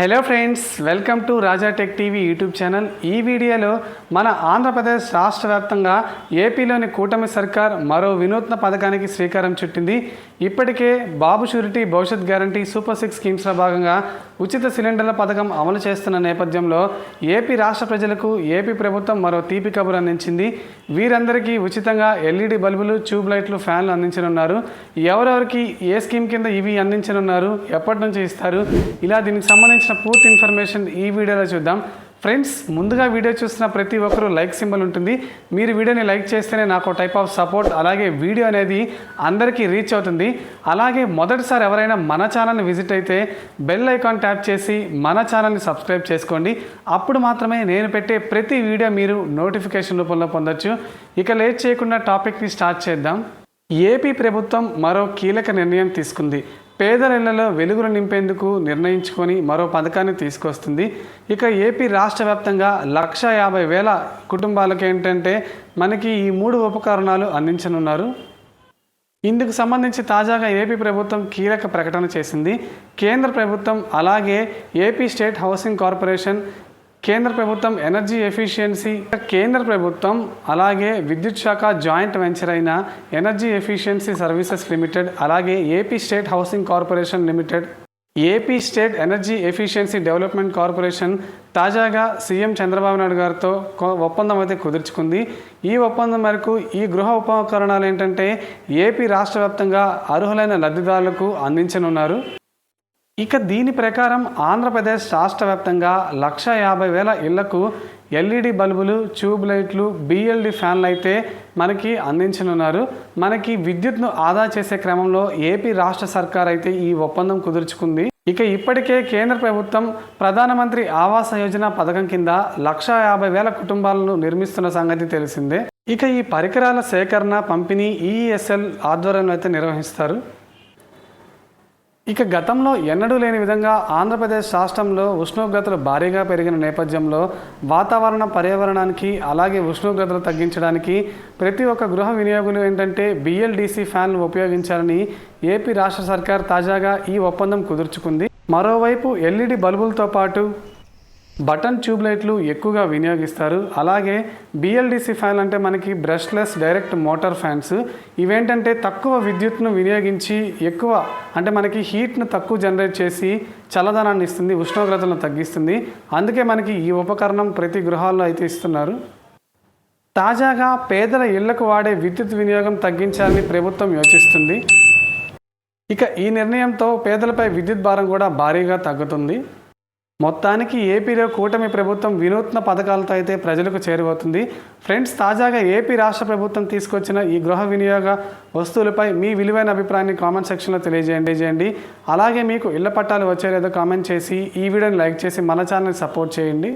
Hello friends welcome to Raja tech TV YouTube channel. ఈ వీడియోలో మన ఆంధ్రప్రదేశ్ రాష్ట్ర వ్యాప్తంగా ఏపీలోని కూటమి సర్కార్ మరో వినూత్న పథకానికి శ్రీకారం చుట్టింది. ఇప్పటికే Babu surety Bhavishyat guarantee super six స్కీమ్స్లో భాగంగా ఉచిత సిలిండర్ల పథకం అమలు చేస్తున్న నేపథ్యంలో ఏపీ రాష్ట్ర ప్రజలకు ఏపీ ప్రభుత్వం మరో తీపి కబురు అందించింది. వీరందరికీ ఉచితంగా ఎల్ఈడి బల్బులు ట్యూబ్ లైట్లు ఫ్యాన్లు అందించనున్నారు. ఎవరెవరికి ఏ స్కీమ్ కింద ఇవి అందించనున్నారు ఎప్పటి నుంచి ఇస్తారు? ఇలా దీనికి సంబంధించిన పూర్తి ఇన్ఫర్మేషన్ ఈ వీడియోలో చూద్దాం. ఫ్రెండ్స్ ముందుగా వీడియో చూసిన ప్రతి ఒక్కరూ లైక్ సింబల్ ఉంటుంది. మీరు వీడియోని లైక్ చేస్తేనే నాకు టైప్ ఆఫ్ సపోర్ట్ అలాగే వీడియో అనేది అందరికీ రీచ్ అవుతుంది. అలాగే మొదటిసారి ఎవరైనా మన ఛానల్ని విజిట్ అయితే బెల్ ఐకాన్ ట్యాప్ చేసి మన ఛానల్ని సబ్స్క్రైబ్ చేసుకోండి. అప్పుడు మాత్రమే నేను పెట్టే ప్రతి వీడియో మీరు నోటిఫికేషన్ రూపంలో పొందొచ్చు. ఇక లేట్ చేయకుండా టాపిక్ని స్టార్ట్ చేద్దాం. ఏపీ ప్రభుత్వం మరో కీలక నిర్ణయం తీసుకుంది. పేదల ఇళ్ళలో వెలుగులు నింపేందుకు నిర్ణయించుకొని మరో పథకాన్ని తీసుకొస్తుంది. ఇక ఏపీ రాష్ట్ర వ్యాప్తంగా లక్ష యాభై వేల కుటుంబాలకు ఏంటంటే మనకి ఈ మూడు ఉపకరణాలు అందించనున్నారు. ఇందుకు సంబంధించి తాజాగా ఏపీ ప్రభుత్వం కీలక ప్రకటన చేసింది. కేంద్ర ప్రభుత్వం అలాగే ఏపీ స్టేట్ హౌసింగ్ కార్పొరేషన్ కేంద్ర ప్రభుత్వం ఎనర్జీ ఎఫిషియన్సీ కేంద్ర ప్రభుత్వం అలాగే విద్యుత్ శాఖ జాయింట్ వెంచర్ అయిన ఎనర్జీ ఎఫిషియన్సీ సర్వీసెస్ లిమిటెడ్ అలాగే AP state housing corporation limited AP state energy efficiency development corporation తాజాగా సీఎం చంద్రబాబు నాయుడు గారితో ఒప్పందం అయితే కుదుర్చుకుంది. ఈ ఒప్పందం మేరకు ఈ గృహ ఉపకరణాలు ఏంటంటే ఏపీ రాష్ట్ర వ్యాప్తంగా అర్హులైన లబ్ధిదారులకు అందించనున్నారు. ఇక దీని ప్రకారం ఆంధ్రప్రదేశ్ రాష్ట్ర వ్యాప్తంగా లక్ష యాభై వేల ఇళ్ళకు ఎల్ఈడి బల్బులు ట్యూబ్ లైట్లు బిఎల్డి ఫ్యాన్లు అయితే మనకి అందించనున్నారు. మనకి విద్యుత్ను ఆదా చేసే క్రమంలో ఏపీ రాష్ట్ర సర్కార్ అయితే ఈ ఒప్పందం కుదుర్చుకుంది. ఇక ఇప్పటికే కేంద్ర ప్రభుత్వం ప్రధానమంత్రి ఆవాస యోజన పథకం కింద లక్ష యాభై వేల కుటుంబాలను నిర్మిస్తున్న సంగతి తెలిసిందే. ఇక ఈ పరికరాల సేకరణ పంపిణీ ఈఎస్ఎల్ ఆధ్వర్యంలో అయితే నిర్వహిస్తారు. ఇక గతంలో ఎన్నడూ లేని విధంగా ఆంధ్రప్రదేశ్ రాష్ట్రంలో ఉష్ణోగ్రతలు భారీగా పెరిగిన నేపథ్యంలో వాతావరణ పర్యావరణానికి అలాగే ఉష్ణోగ్రతలు తగ్గించడానికి ప్రతి ఒక్క గృహ వినియోగులు ఏంటంటే బిఎల్డిసి ఫ్యాన్లు ఉపయోగించాలని ఏపీ రాష్ట్ర సర్కార్ తాజాగా ఈ ఒప్పందం కుదుర్చుకుంది. మరోవైపు ఎల్ఈడి బల్బులతో పాటు బటన్ ట్యూబ్ లైట్లు ఎక్కువగా వినియోగిస్తారు. అలాగే బిఎల్డిసి ఫ్యాన్ అంటే మనకి బ్రష్లెస్ డైరెక్ట్ మోటార్ ఫ్యాన్స్. ఇవేంటంటే తక్కువ విద్యుత్ను వినియోగించి ఎక్కువ అంటే మనకి హీట్ను తక్కువ జనరేట్ చేసి చల్లదనాన్ని ఇస్తుంది ఉష్ణోగ్రతలను తగ్గిస్తుంది. అందుకే మనకి ఈ ఉపకరణం ప్రతి గృహాల్లో అయితే ఇస్తున్నారు. తాజాగా పేదల ఇళ్ళకు వాడే విద్యుత్ వినియోగం తగ్గించాలని ప్రభుత్వం యోచిస్తుంది. ఇక ఈ నిర్ణయంతో పేదలపై విద్యుత్ భారం కూడా భారీగా తగ్గుతుంది. మొత్తానికి ఏపీలో కూటమి ప్రభుత్వం వినూత్న పథకాలతో అయితే ప్రజలకు చేరువవుతుంది. ఫ్రెండ్స్ తాజాగా ఏపీ రాష్ట్ర ప్రభుత్వం తీసుకొచ్చిన ఈ గృహ వినియోగ వస్తువులపై మీ విలువైన అభిప్రాయాన్ని కామెంట్ సెక్షన్లో తెలియజేయండి చేయండి. అలాగే మీకు ఇళ్ళ పట్టాలు వచ్చే లేదో కామెంట్ చేసి ఈ వీడియోని లైక్ చేసి మన ఛానల్ని సపోర్ట్ చేయండి.